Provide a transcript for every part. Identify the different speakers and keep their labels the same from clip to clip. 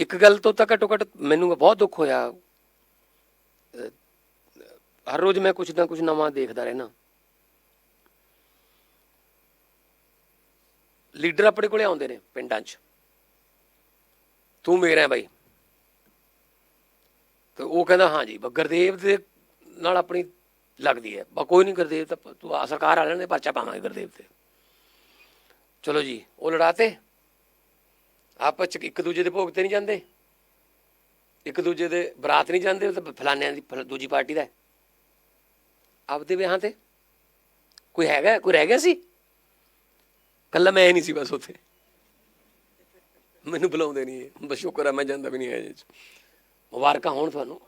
Speaker 1: ਇੱਕ ਗੱਲ ਤੋਂ ਤਾਂ ਘੱਟੋ ਘੱਟ ਮੈਨੂੰ ਬਹੁਤ ਦੁੱਖ ਹੋਇਆ। ਹਰ ਰੋਜ਼ ਮੈਂ ਕੁਝ ਨਾ ਕੁਝ ਨਵਾਂ ਦੇਖਦਾ ਰਹਿਣਾ ਲੀਡਰ ਆਪਣੇ ਕੋਲੇ ਆਉਂਦੇ ਨੇ ਪਿੰਡਾਂ 'ਚ। ਤੂੰ ਮੇਰਾ ਹੈ ਬਾਈ। ਤੇ ਉਹ ਕਹਿੰਦਾ, ਹਾਂ ਜੀ ਗੁਰਦੇਵ ਦੇ ਨਾਲ ਆਪਣੀ ਲੱਗਦੀ ਹੈ। ਬਾ ਕੋਈ ਨਹੀਂ ਗੁਰਦੇਵ ਤਾਂ ਤੂੰ ਆ ਸਰਕਾਰ ਵਾਲਿਆਂ ਨੇ ਪਰਚਾ ਪਾਵਾਂਗੇ ਗੁਰਦੇਵ ਤੇ। ਚਲੋ ਜੀ, ਉਹ ਲੜਾਤੇ। ਆਪਸ ਚ ਇੱਕ ਦੂਜੇ ਦੇ ਭੋਗ ਤੇ ਨਹੀਂ ਜਾਂਦੇ ਇੱਕ ਦੂਜੇ ਦੇ ਬਰਾਤ ਨਹੀਂ ਜਾਂਦੇ ਉਹ ਤਾਂ ਫਲਾਨਿਆਂ ਦੀ ਫਲ- ਦੂਜੀ ਪਾਰਟੀ ਦਾ ਹੈ। ਆਪਦੇ ਵਿਆਹਾਂ ਤੇ ਕੋਈ ਹੈਗਾ ਕੋਈ ਰਹਿ ਗਿਆ ਸੀ ਕੱਲਾ ਮੈਂ ਹੀ ਨਹੀਂ ਸੀ ਬਸ ਉੱਥੇ ਮੈਨੂੰ ਬੁਲਾਉਂਦੇ ਨਹੀਂ ਇਹ। ਬਸ ਸ਼ੁਕਰ ਹੈ ਮੈਂ ਜਾਂਦਾ ਵੀ ਨਹੀਂ ਹੈ ਜੀ ਮੁਬਾਰਕਾਂ ਹੋਣ ਤੁਹਾਨੂੰ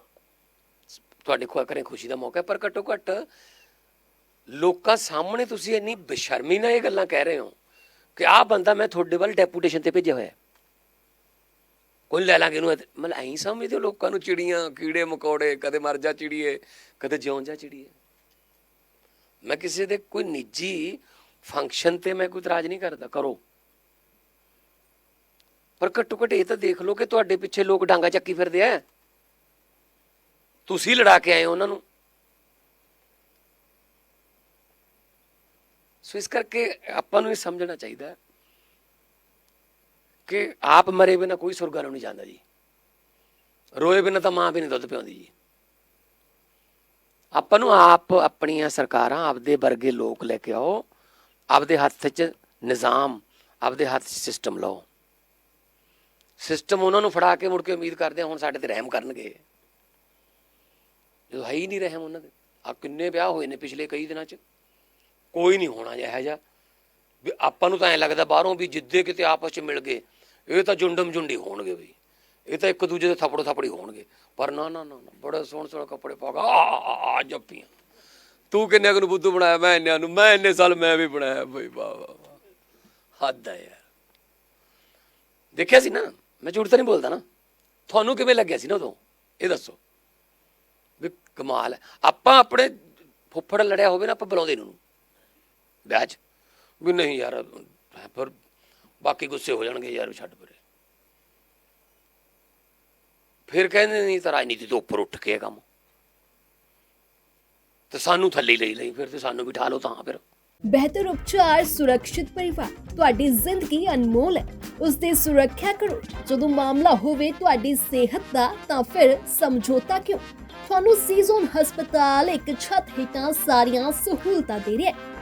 Speaker 1: ਤੁਹਾਡੇ ਖੁਆ ਕਰੇ ਖੁਸ਼ੀ ਦਾ ਮੌਕਾ ਹੈ, ਪਰ ਘੱਟੋ ਘੱਟ ਲੋਕਾਂ ਸਾਹਮਣੇ ਤੁਸੀਂ ਇੰਨੀ ਬੇਸ਼ਰਮੀ ਨਾਲ ਇਹ ਗੱਲਾਂ ਕਹਿ ਰਹੇ ਹੋ ਕਿ ਆਹ ਬੰਦਾ ਮੈਂ ਤੁਹਾਡੇ ਵੱਲ ਡੈਪੂਟੇਸ਼ਨ ਤੇ ਭੇਜਿਆ ਹੋਇਆ ਹੈ। ਕੋਈ ਲੈ ਲਾਂਗੇ ਇਹਨੂੰ ਮਤਲਬ ਐਂ ਸਮਝਦੇ ਹੋ ਲੋਕਾਂ ਨੂੰ ਚਿੜੀਆਂ, ਕੀੜੇ, ਮਕੌੜੇ, ਕਦੇ ਮਰ ਜਾ ਚਿੜੀਏ, ਕਦੇ ਜਿਉਂ ਜਾ ਚਿੜੀਏ। ਮੈਂ ਕਿਸੇ ਦੇ ਕੋਈ ਨਿੱਜੀ ਫੰਕਸ਼ਨ ਤੇ ਮੈਂ ਕੋਈ ਇਤਰਾਜ਼ ਨਹੀਂ ਕਰਦਾ, ਕਰੋ। ਪਰ ਘੱਟੋ ਘੱਟ ਇਹ ਤਾਂ ਦੇਖ ਲਓ ਕਿ ਤੁਹਾਡੇ ਪਿੱਛੇ ਲੋਕ ਡਾਂਗਾ ਚੱਕੀ ਫਿਰਦੇ ਆ। ਤੁਸੀਂ ਲੜਾ ਕੇ ਆਏ ਹੋ ਉਹਨਾਂ ਨੂੰ। ਸੋ ਇਸ ਕਰਕੇ ਆਪਾਂ ਨੂੰ ਇਹ ਸਮਝਣਾ ਚਾਹੀਦਾ। ਕਿ ਆਪ ਮਰੇ ਬਿਨਾ ਕੋਈ ਸੁਰਗਾਂ ਨੂੰ ਨਹੀਂ ਜਾਂਦਾ ਜੀ। ਰੋਏ ਬਿਨਾ ਤਾਂ ਮਾਂ ਵੀ ਨਹੀਂ ਦੁੱਧ ਪਿਆਉਂਦੀ ਜੀ। ਆਪਾਂ ਨੂੰ ਆਪ ਆਪਣੀਆਂ ਸਰਕਾਰਾਂ ਆਪਦੇ ਵਰਗੇ ਲੋਕ ਲੈ ਕੇ ਆਓ, ਆਪਦੇ ਹੱਥ 'ਚ ਨਿਜ਼ਾਮ, ਆਪਦੇ ਹੱਥ 'ਚ ਸਿਸਟਮ ਲਓ। ਸਿਸਟਮ ਉਹਨਾਂ ਨੂੰ ਫੜਾ ਕੇ ਮੁੜ ਕੇ ਉਮੀਦ ਕਰਦੇ ਹੁਣ ਸਾਡੇ ਤੇ ਰਹਿਮ ਕਰਨਗੇ। ਜਦੋਂ ਹੈ ਹੀ ਨਹੀਂ ਰਹਿਮ ਉਹਨਾਂ ਦੇ। ਆ ਕਿੰਨੇ ਵਿਆਹ ਹੋਏ ਨੇ ਪਿਛਲੇ ਕਈ ਦਿਨਾਂ 'ਚ। ਕੋਈ ਨਹੀਂ ਹੋਣਾ ਜਿਹਾ ਜਿਹਾ। ਵੀ ਆਪਾਂ ਨੂੰ ਤਾਂ ਐ ਲੱਗਦਾ ਬਾਹਰੋਂ ਵੀ ਜਿੱਦੇ ਕਿਤੇ ਆਪਸ 'ਚ ਮਿਲ ਗਏ ਇਹ ਤਾਂ ਜੁੰਡਮ ਜੁੰਡੀ ਹੋਣਗੇ ਬਈ। ਇਹ ਤਾਂ ਇੱਕ ਦੂਜੇ ਦੇ ਥਪੜੋ ਥਪੜੀ ਹੋਣਗੇ। ਪਰ ਨਾ ਨਾ ਨਾ ਨਾ, ਬੜੇ ਸੋਹਣੇ ਕੱਪੜੇ ਪਾ ਕੇ ਆ ਆ, ਜੱਪੀਆਂ। ਤੂੰ ਕਿੰਨੇ ਨੂੰ ਬੁੱਧੂ ਬਣਾਇਆ? ਮੈਂ ਇੰਨਿਆਂ ਨੂੰ ਮੈਂ ਇੰਨੇ ਸਾਲ ਮੈਂ ਵੀ ਬਣਾਇਆ ਬਈ ਵਾਹ ਵਾਹ ਹੱਦ ਹੈ ਯਾਰ। ਦੇਖਿਆ ਸੀ ਨਾ? ਮੈਂ ਝੂਠ ਤਾਂ ਨਹੀਂ ਬੋਲਦਾ ਨਾ। ਤੁਹਾਨੂੰ ਕਿਵੇਂ ਲੱਗਿਆ ਸੀ ਨਾ ਉਦੋਂ? ਇਹ ਦੱਸੋ। ਵੀ ਕਮਾਲ ਹੈ ਆਪਾਂ ਆਪਣੇ ਫੁੱਫੜ ਲੜਿਆ ਹੋਵੇ ਨਾ ਆਪਾਂ ਬੁਲਾਉਂਦੇ ਨੂੰ ਵਿਆਹ 'ਚ। ਵੀ ਨਹੀਂ ਯਾਰ ਫਿਰ ਬਾਕੀ ਗੁੱਸੇ ਹੋ ਜਾਣਗੇ ਯਾਰ ਛੱਡ ਪਰੇ। ਫਿਰ ਕਹਿੰਦੇ ਨਹੀਂ ਤਾਂ ਰਾਜਨੀਤੀ ਤੋਂ ਉੱਪਰ ਉੱਠ ਕੇ ਕੰਮ। ਤੇ ਸਾਨੂੰ ਥੱਲੇ ਲਈ ਲਈ ਫਿਰ ਤੇ ਸਾਨੂੰ ਬਿਠਾ ਲਓ ਤਾਂ ਫਿਰ।
Speaker 2: ਬਿਹਤਰ ਉਪਚਾਰ ਸੁਰੱਖਿਅਤ ਪਰਿਵਾਰ। ਤੁਹਾਡੀ ਜ਼ਿੰਦਗੀ ਅਨਮੋਲ ਹੈ। ਉਸ ਦੀ ਸੁਰੱਖਿਆ ਕਰੋ। ਜਦੋਂ ਮਾਮਲਾ ਹੋਵੇ ਤੁਹਾਡੀ ਸਿਹਤ ਦਾ, ਤਾਂ ਫਿਰ ਸਮਝੌਤਾ ਕਿਉਂ? ਤੁਹਾਨੂੰ ਸੀਜ਼ਨ ਹਸਪਤਾਲ ਇੱਕ ਛੱਤ ਹੇਠਾਂ ਸਾਰੀਆਂ ਸਹੂਲਤਾਂ ਦੇ ਰਿਹਾ ਹੈ।